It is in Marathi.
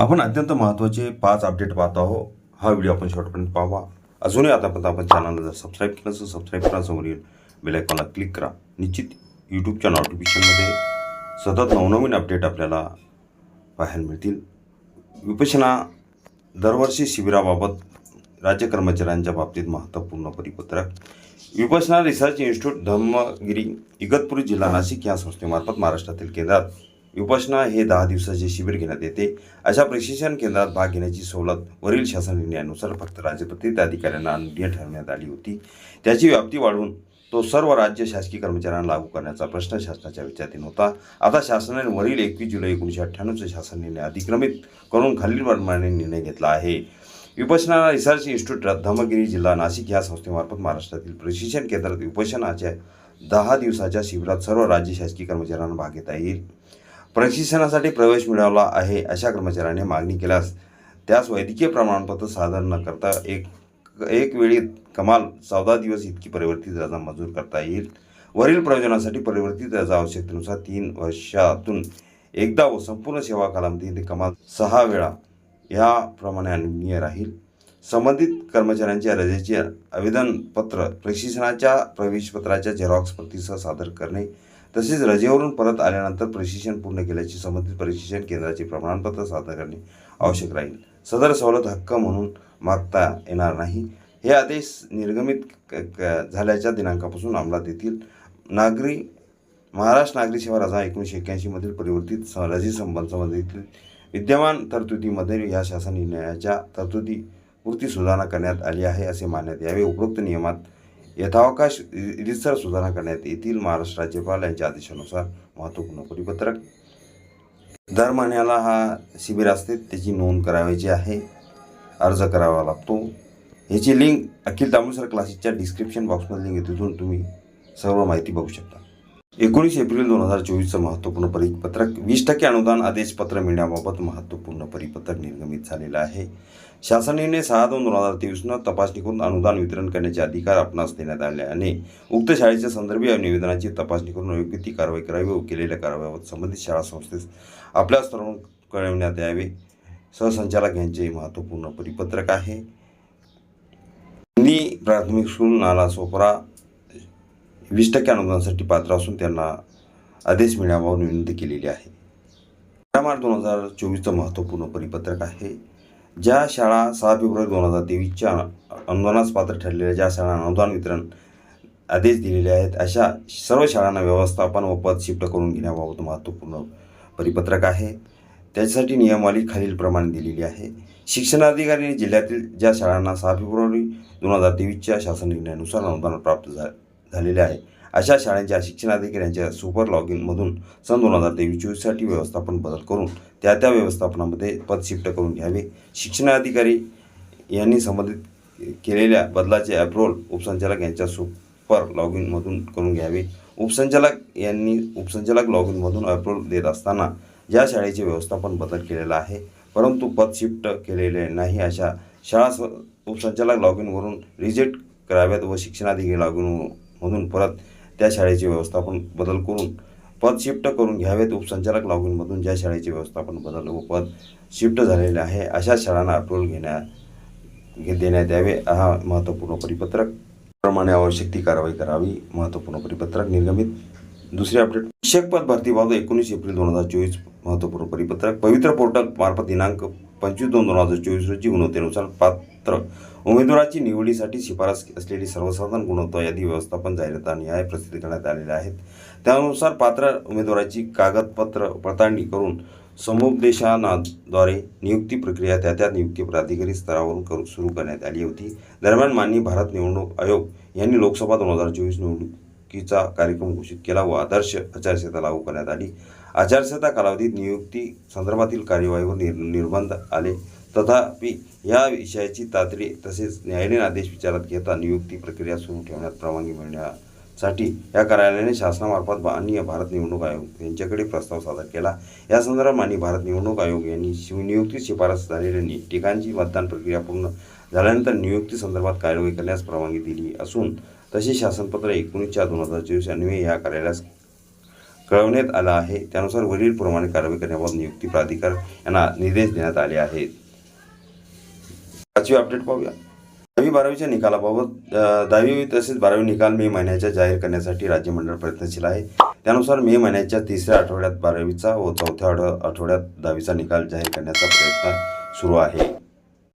आपण अत्यंत महत्त्वाचे पाच अपडेट पाहत आहोत. हा व्हिडिओ आपण शेवटपर्यंत पाहावा. अजूनही आतापर्यंत आपण चॅनलला जर सबस्क्राईब केलं असेल सबस्क्राईब करा समोर येईल बेलायकॉनला क्लिक करा. निश्चित यूट्यूबच्या नोटिफिकेशनमध्ये सतत नवनवीन अपडेट आपल्याला पाहायला मिळतील. विपशना दरवर्षी शिबिराबाबत राज्य कर्मचाऱ्यांच्या बाबतीत महत्त्वपूर्ण परिपत्रक. विपशना रिसर्च इन्स्टिट्यूट धम्मगिरी इगतपुरी जिल्हा नाशिक या संस्थेमार्फत महाराष्ट्रातील केंद्रात उपासना हे दहा दिवसाचे शिबिर घेण्यात येते. अशा प्रशिक्षण केंद्रात भाग घेण्याची सवलत वरील शासन निर्णयानुसार फक्त राजपत्रित अधिकाऱ्यांना अनुज्ञा ठरवण्यात आली होती. त्याची व्याप्ती वाढवून तो सर्व राज्य शासकीय कर्मचाऱ्यांना लागू करण्याचा प्रश्न शासनाच्या विचाराधीन होता. आता शासनाने वरील एकवीस जुलै एकोणीसशे अठ्ठ्याण्णवचे शासन निर्णय अधिक्रमित करून खालीलप्रमाणे निर्णय घेतला आहे. विपशना रिसर्च इन्स्टिट्यूट धर्मगिरी जिल्हा नाशिक या संस्थेमार्फत महाराष्ट्रातील प्रशिक्षण केंद्रात विपशनाच्या दहा दिवसाच्या शिबिरात सर्व राज्य शासकीय कर्मचाऱ्यांना भाग घेता येईल. प्रशिक्षणासाठी प्रवेश मिळवला आहे अशा कर्मचाऱ्याने मागणी केल्यास त्यास वैद्यकीय प्रमाणपत्र सादर न करता एक एक वेळी कमाल चौदा दिवस इतकी परिवर्तित रजा मंजूर करता येईल. वरील प्रयोजनासाठी परिवर्तित रजा आवश्यकतेनुसार तीन वर्षातून एकदा व संपूर्ण सेवा कालावधीमध्ये कमाल सहा वेळा याप्रमाणे अनुज्ञेय राहील. संबंधित कर्मचाऱ्यांच्या रजेचे आवेदनपत्र प्रशिक्षणाच्या प्रवेशपत्राच्या झेरॉक्स प्रतीसह सादर करणे तसेच रजेवरून परत आल्यानंतर प्रशिक्षण पूर्ण केल्याचे संबंधित प्रशिक्षण केंद्राचे प्रमाणपत्र सादर करणे आवश्यक राहील. सदर सवलत हक्क म्हणून मागता येणार नाही. हे आदेश निर्गमित क- क- झाल्याच्या दिनांकापासून अंमलात येतील. नागरी महाराष्ट्र नागरी सेवा रजा एकोणीसशे एक्क्याऐंशीमधील परिवर्तित रजी संबंध संबंधित विद्यमान तरतुदीमध्ये या शासन निर्णयाच्या तरतुदी पुरती सुधारणा करण्यात आली आहे असे मानण्यात यावे. उपरोक्त नियमात यथावकाश रितसर सुधारणा करण्यात येतील. महाराष्ट्र राज्यपाल यांच्या आदेशानुसार महत्त्वपूर्ण परिपत्रक. दर महिन्याला हा शिबिर असते. त्याची नोंद करावायची आहे. अर्ज करावा लागतो. ह्याची लिंक अखिल तांबुसर क्लासेसच्या डिस्क्रिप्शन बॉक्समध्ये लिंक आहे. तिथून तुम्ही सर्व माहिती बघू शकता. एकोणीस एप्रिल दोन हजार चोवीसचं महत्त्वपूर्ण परिपत्रक. वीस टक्के अनुदान आदेशपत्र मिळण्याबाबत महत्त्वपूर्ण परिपत्रक निर्गमित झालेलं आहे. शासन निर्णय सहा दोन दोन हजार तेवीसनं तपासणी करून अनुदान वितरण करण्याचे अधिकार आपणास देण्यात आल्याने उक्त शाळेच्या संदर्भी निवेदनाची तपासणी करून योग्य ती कारवाई करावी व केलेल्या कारवाईबाबत संबंधित शाळा संस्थेस आपल्या स्तरावरून कळविण्यात यावे. सहसंचालक यांचे महत्त्वपूर्ण परिपत्रक आहे. हिंदी प्राथमिक स्कूल नाला सोपरा वीस टक्के अनुदानासाठी पात्र असून त्यांना आदेश मिळावा विनंती केलेली आहे. अकरा मार्च दोन हजार चोवीसचं महत्त्वपूर्ण परिपत्रक आहे. ज्या शाळा सहा फेब्रुवारी दोन हजार तेवीसच्या अनुदानास पात्र ठरलेल्या ज्या शाळा अनुदान वितरण आदेश दिलेले आहेत अशा सर्व शाळांना व्यवस्थापन व पद शिफ्ट करून घेण्याबाबत महत्त्वपूर्ण परिपत्रक आहे. त्याच्यासाठी नियमावली खालीलप्रमाणे दिलेली आहे. शिक्षणाधिकाऱ्यांनी जिल्ह्यातील ज्या शाळांना सहा फेब्रुवारी दोन हजार तेवीसच्या शासन निर्णयानुसार अनुदान प्राप्त झाले झालेले आहे. अशा शाळांच्या शिक्षणाधिकाऱ्यांच्या सुपर लॉग इनमधून सन दोन हजार तेवीस चोवीससाठी व्यवस्थापन बदल करून त्या त्या व्यवस्थापनामध्ये पद शिफ्ट करून घ्यावे. शिक्षणाधिकारी यांनी संबंधित केलेल्या बदलाचे अप्रोल उपसंचालक यांच्या सुपर लॉग इनमधून करून घ्यावे. उपसंचालक यांनी उपसंचालक लॉग इनमधून अप्रोल देत असताना ज्या शाळेचे व्यवस्थापन बदल केलेला आहे. परंतु पद शिफ्ट केलेले नाही अशा शाळा उपसंचालक लॉग इनवरून रिजेक्ट कराव्यात व शिक्षणाधिकारी लॉग म्हणून परत त्या शाळेचे व्यवस्थापन बदल करून पद शिफ्ट करून घ्यावेत. उपसंचालक लॉग इनमधून ज्या शाळेचे व्यवस्थापन बदल व पद शिफ्ट झालेले आहे अशा शाळांना अप्रूव्हल घेण्या घे- देण्यात यावे. हा महत्त्वपूर्ण परिपत्रक. प्रमाणे आवश्यक ती कारवाई करावी. महत्त्वपूर्ण परिपत्रक निर्गमित. दुसरे अपडेट शिक्षक पद भरतीबाबत एकोणीस एप्रिल दोन हजार चोवीस महत्त्वपूर्ण परिपत्रक. पवित्र पोर्टल मार्फत दिनांक पंचवीस दोन दोन हजार चोवीस रोजी गुणवत्तेनुसार पात्र उमेदवाराची निवडीसाठी शिफारस असलेली सर्वसाधारण गुणवत्ता यादी व्यवस्थापन जाहिरातानिहाय प्रसिद्ध करण्यात आलेल्या आहेत. त्यानुसार पात्र उमेदवाराची कागदपत्र पडताळणी करून समुपदेशनाद्वारे नियुक्ती प्रक्रिया त्या त्या नियुक्ती प्राधिकारी स्तरावरून करू सुरू करण्यात आली होती. दरम्यान माननीय भारत निवडणूक आयोग यांनी लोकसभा दोन हजार चोवीस निवडणुकीचा कार्यक्रम घोषित केला व आदर्श आचारसंहिता लागू करण्यात आली. आचारसंहिता कालावधीत नियुक्ती संदर्भातील कार्यवाहीवर निर निर्बंध आले. तथापि या विषयाची तातडी तसेच न्यायालयीन आदेश विचारात घेता नियुक्ती प्रक्रिया सुरू ठेवण्यात परवानगी मिळण्यासाठी या कार्यालयाने शासनामार्फत माननीय भारत निवडणूक आयोग यांच्याकडे प्रस्ताव सादर केला. या संदर्भात माननीय भारत निवडणूक आयोग यांनी शिव नियुक्ती शिफारस झालेल्या नि- ठिकाणची मतदान प्रक्रिया पूर्ण झाल्यानंतर नियुक्ती संदर्भात कार्यवाही करण्यास परवानगी दिली असून तसे शासनपत्र एकोणीस चार दोन हजार चोवीस अन्वये या कार्यालयास कळवण्यात आला आहे. त्यानुसार वरील प्रमाणे कारवाई करण्याबाबत नियुक्ती प्राधिकार यांना निर्देश देण्यात आले आहेत. पाचवी अपडेट पाहूया. दहावी बारावीच्या निकालाबाबत दहावी तसेच बारावी निकाल मे महिन्याच्या जाहीर करण्यासाठी राज्य मंडळ प्रयत्नशील आहे. त्यानुसार मे महिन्याच्या तिसऱ्या आठवड्यात बारावीचा व चौथ्या आठवड्यात दहावीचा निकाल जाहीर करण्याचा प्रयत्न सुरू आहे.